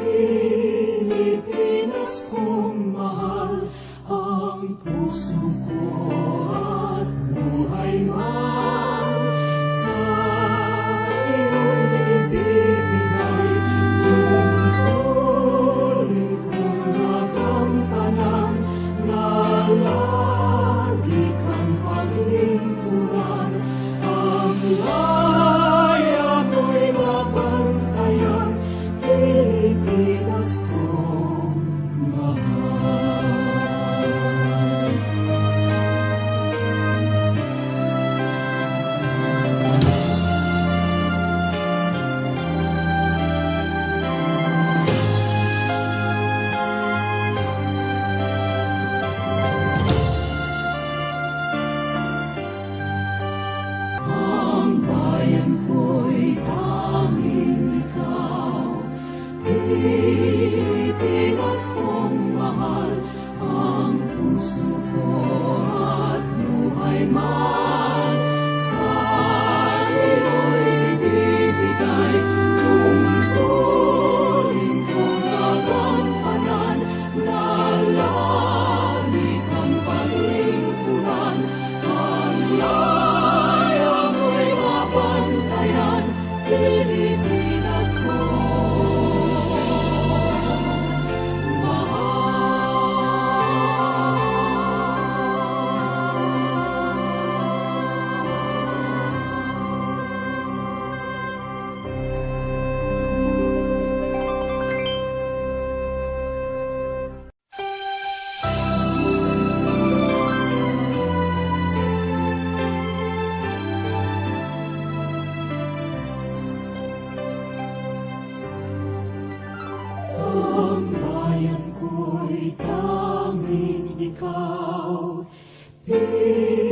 Pilipinas kong mahal ang puso ko at buhay mahal. Peace.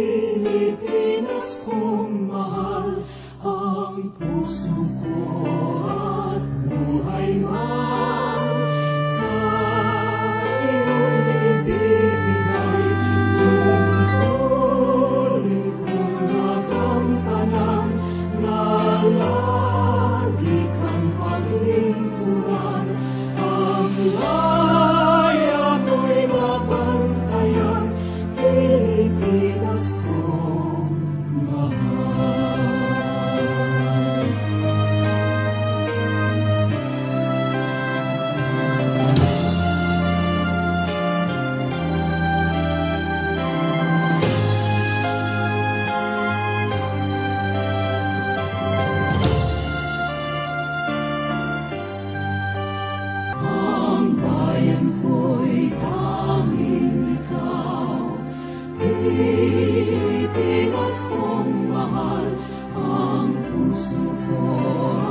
Diyos kong mahal, ang puso ko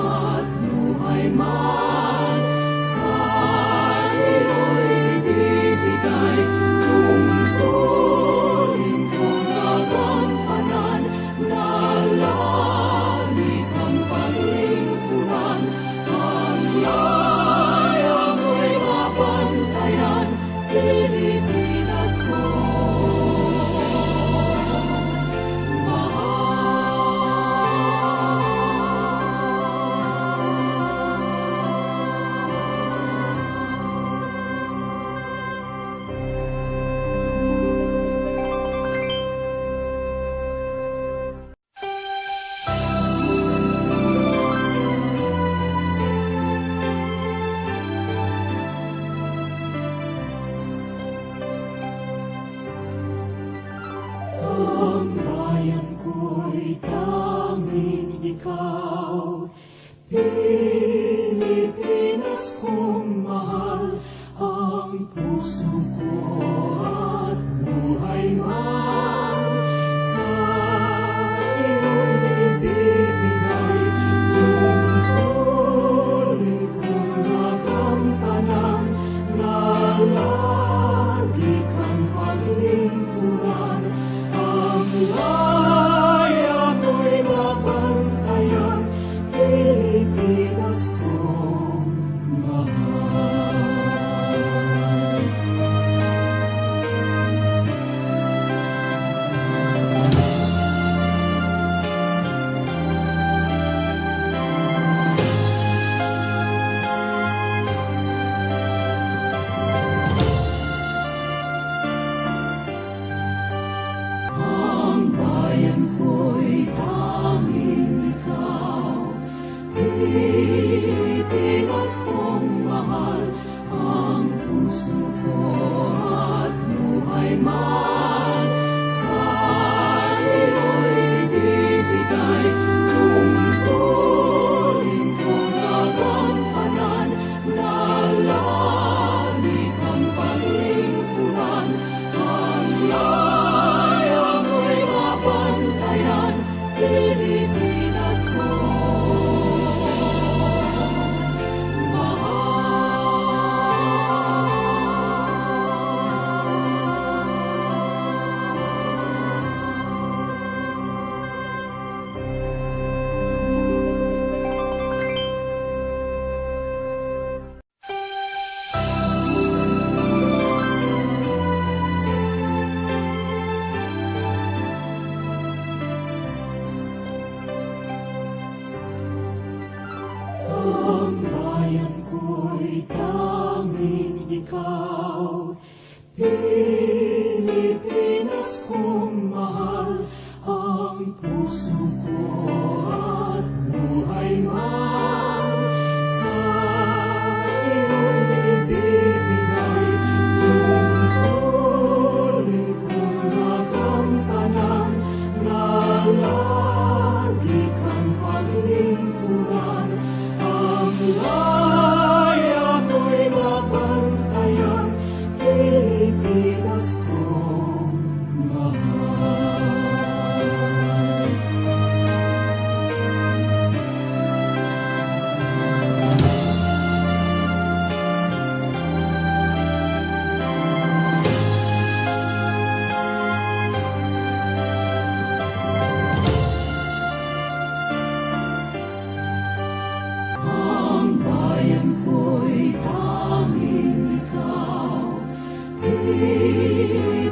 at buhay mahal. Ang bayan ko'y tanging ikaw, Pilipinas kong mahal ang puso ko.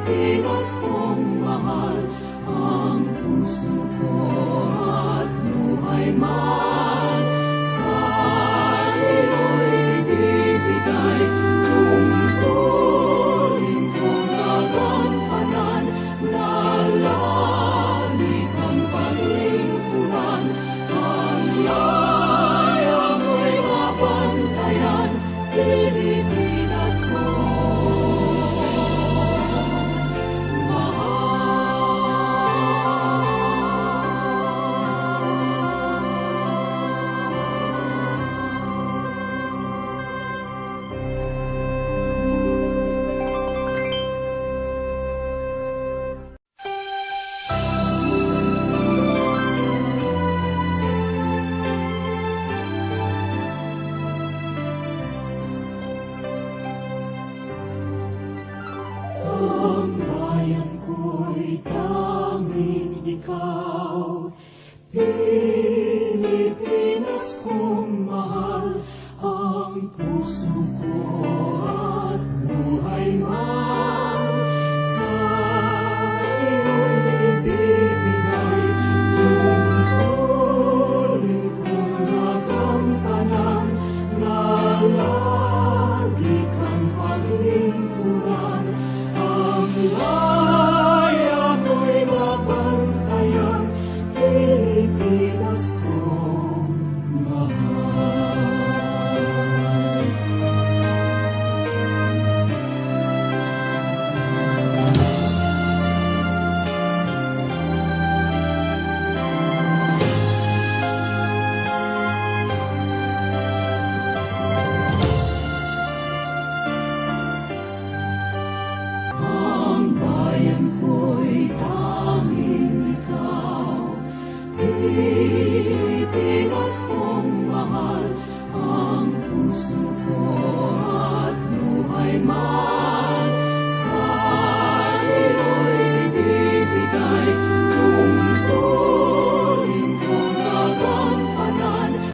Diyos kong mahal, ang puso ko at buhay mahal. Diyos kong mahal ang puso ko.